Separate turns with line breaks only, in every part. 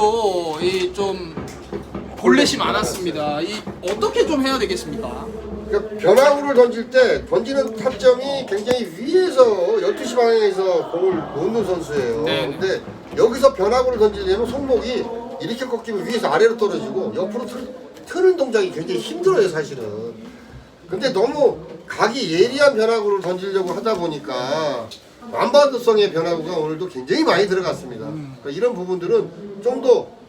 오늘도 이 좀 볼넷이 많았습니다. 이 어떻게 좀 해야 되겠습니까?
그러니까 변화구를 던질 때 던지는 타점이 굉장히 위에서 12시 방향에서 공을 놓는 선수예요.
네.
근데 여기서 변화구를 던지려면 손목이 이렇게 꺾이면 위에서 아래로 떨어지고 옆으로 틀, 트는 동작이 굉장히 힘들어요, 사실은. 근데 너무 각이 예리한 변화구를 던지려고 하다 보니까 완바드성의 변화구가 오늘도 굉장히 많이 들어갔습니다. 그러니까 이런 부분들은 좀 더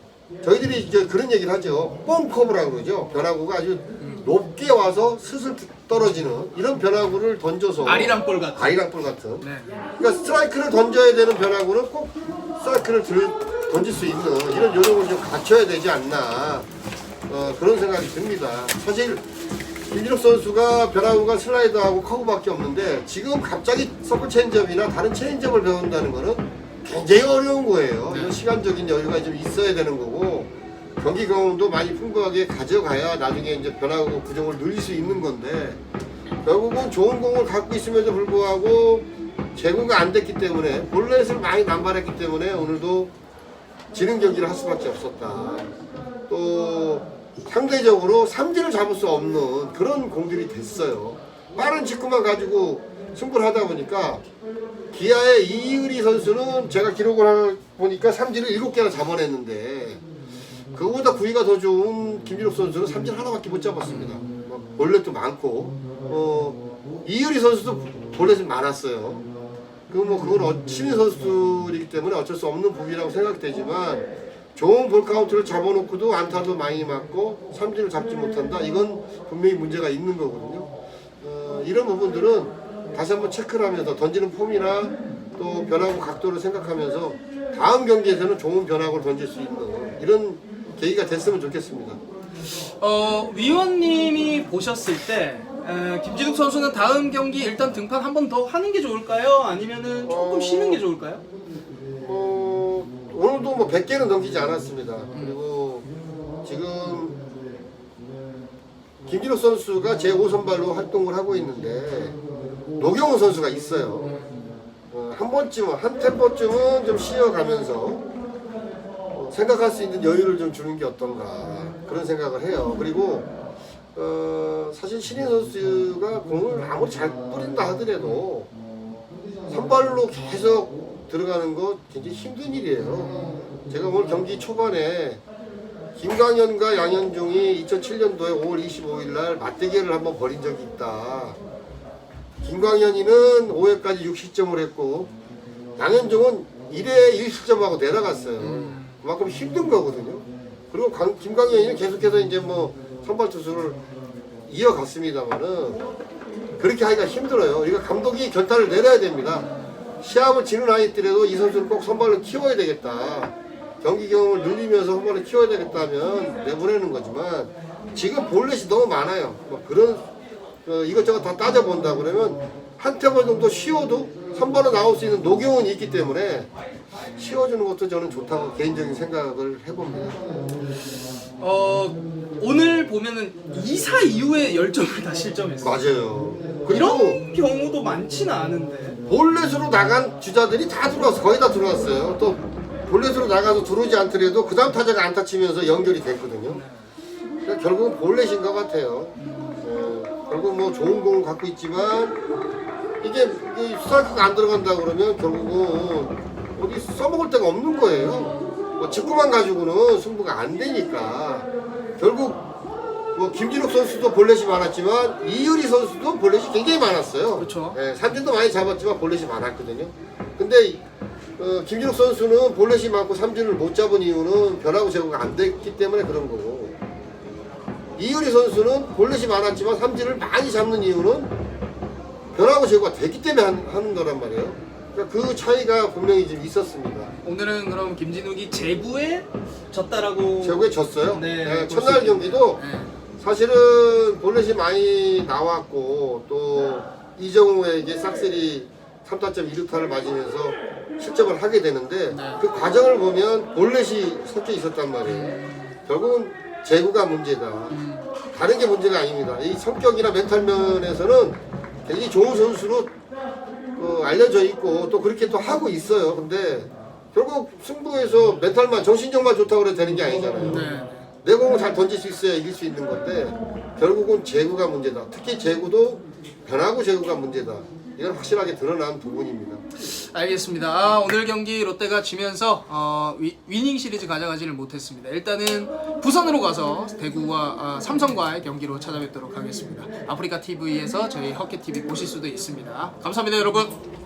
저희들이 이제 그런 얘기를 하죠. 뻥커브라고 그러죠. 변화구가 아주 높게 와서 스슬 떨어지는 이런 변화구를 던져서
아리랑 볼 같은.
아리랑볼 같은.
네.
그러니까 스트라이크를 던져야 되는 변화구는 꼭 스트라이크를 들, 던질 수 있는 이런 요령을 좀 갖춰야 되지 않나 어, 그런 생각이 듭니다. 사실 김진욱 선수가 변화구가 슬라이드하고 커브밖에 없는데 지금 갑자기 서클 체인지업이나 다른 체인지업을 배운다는 거는 굉장히 어려운 거예요. 이런 시간적인 여유가 좀 있어야 되는 거고 경기 경험도 많이 풍부하게 가져가야 나중에 이제 변화구 구종을 늘릴 수 있는 건데 결국은 좋은 공을 갖고 있음에도 불구하고 제구가 안 됐기 때문에 볼넷을 많이 남발했기 때문에 오늘도 지는 경기를 할 수밖에 없었다. 또 상대적으로 삼진을 잡을 수 없는 그런 공들이 됐어요. 빠른 직구만 가지고 승부를 하다 보니까 기아의 이의리 선수는 제가 기록을 하- 보니까 삼진을 7개나 잡아냈는데 그거보다 구위가 더 좋은 김진욱 선수는 삼진 하나밖에 못 잡았습니다. 뭐 볼넷도 많고 어, 이의리 선수도 볼넷이 많았어요. 그 뭐 그건 어, 신인 선수이기 때문에 어쩔 수 없는 부분이라고 생각되지만 좋은 볼 카운트를 잡아놓고도 안타도 많이 맞고 삼진을 잡지 못한다. 이건 분명히 문제가 있는 거거든요. 어, 이런 부분들은 다시 한번 체크를 하면서 던지는 폼이나 또 변화구 각도를 생각하면서 다음 경기에서는 좋은 변화구를 던질 수 있는 이런 계기가 됐으면 좋겠습니다.
어, 위원님이 보셨을 때 에, 김진욱 선수는 다음 경기 일단 등판 한 번 더 하는 게 좋을까요? 아니면은 조금
어.
쉬는 게 좋을까요?
어, 오늘도 뭐 100개는 넘기지 않았습니다. 그리고 지금 김진욱 선수가 제5선발로 활동을 하고 있는데 노경훈 선수가 있어요. 어, 한 번쯤은 한 템포쯤은 좀 쉬어가면서 어, 생각할 수 있는 여유를 좀 주는 게 어떤가 그런 생각을 해요. 그리고 어, 사실 신인 선수가 공을 아무리 잘 뿌린다 하더라도 선발로 계속 들어가는 거 굉장히 힘든 일이에요. 제가 오늘 경기 초반에 김광현과 양현종이 2007년도에 5월 25일 날 맞대결을 한번 벌인 적이 있다. 김광현이는 5회까지 6실점을 했고 양현종은 1회 1실점하고 내려갔어요. 그만큼 힘든 거거든요. 그리고 강- 김광현이는 계속해서 이제 뭐 선발 투수를 이어갔습니다만은 그렇게 하기가 힘들어요. 우리가 감독이 결단을 내려야 됩니다. 시합을 지는 아이들에도 이 선수를 꼭 선발로 키워야 되겠다. 경기 경험을 늘리면서 선발로 키워야 되겠다면 내보내는 거지만 지금 볼넷이 너무 많아요. 뭐 그런 어, 이것저것 다 따져본다 그러면 한 태번 정도 쉬어도 선발로 나올 수 있는 노경은이 있기 때문에 쉬어주는 것도 저는 좋다고 개인적인 생각을 해봅니다.
어, 오늘 보면은 2사 이후에 10점을 다 실점했어요.
맞아요.
이런 경우도 많지는 않은데.
볼넷으로 나간 주자들이 다 들어왔어. 거의 다 들어왔어요. 또 볼넷으로 나가서 들어오지 않더라도 그 다음 타자가 안타 치면서 연결이 됐거든요. 그러니까 결국은 볼넷인 것 같아요. 어, 결국 뭐 좋은 공을 갖고 있지만 이게 이 스트라이크가 안 들어간다 그러면 결국은 어디 써먹을 데가 없는 거예요. 뭐 직구만 가지고는 승부가 안 되니까 결국 뭐 김진욱 선수도 볼넷이 많았지만 이유리 선수도 볼넷이 굉장히 많았어요.
그렇죠.
예, 삼진도 많이 잡았지만 볼넷이 많았거든요. 근데 어, 김진욱 선수는 볼넷이 많고 삼진을 못 잡은 이유는 변화구 제거가 안 됐기 때문에 그런 거고 이유리 선수는 볼넷이 많았지만 삼진을 많이 잡는 이유는 변화구 제거가 됐기 때문에 한- 하는 거란 말이에요. 그러니까 그 차이가 분명히 좀 있었습니다.
오늘은 그럼 김진욱이 제구에 졌다라고.
제구에 졌어요.
네,
예,
볼수
첫날
있겠네요.
경기도
네.
사실은 볼넷이 많이 나왔고 또 이정우에게 싹쓸이 3타점 2루타를 맞으면서 실점을 하게 되는데
네.
그 과정을 보면 볼넷이 섞여 있었단 말이에요. 결국은 제구가 문제다. 다른 게 문제가 아닙니다. 이 성격이나 멘탈 면에서는 굉장히 좋은 선수로 어, 알려져 있고 또 그렇게 또 하고 있어요. 근데 결국 승부에서 멘탈만 정신력만 좋다고 해서 되는 게 아니잖아요.
네.
내 공을 잘 던질 수 있어야 이길 수 있는 건데 결국은 제구가 문제다. 특히 제구도 변화구 제구가 문제다. 이건 확실하게 드러난 부분입니다.
알겠습니다. 아, 오늘 경기 롯데가 지면서 어, 위, 위닝 시리즈 가져가지를 못했습니다. 일단은 부산으로 가서 대구와 아, 삼성과의 경기로 찾아뵙도록 하겠습니다. 아프리카 TV에서 저희 허켓 TV 보실 수도 있습니다. 감사합니다, 여러분.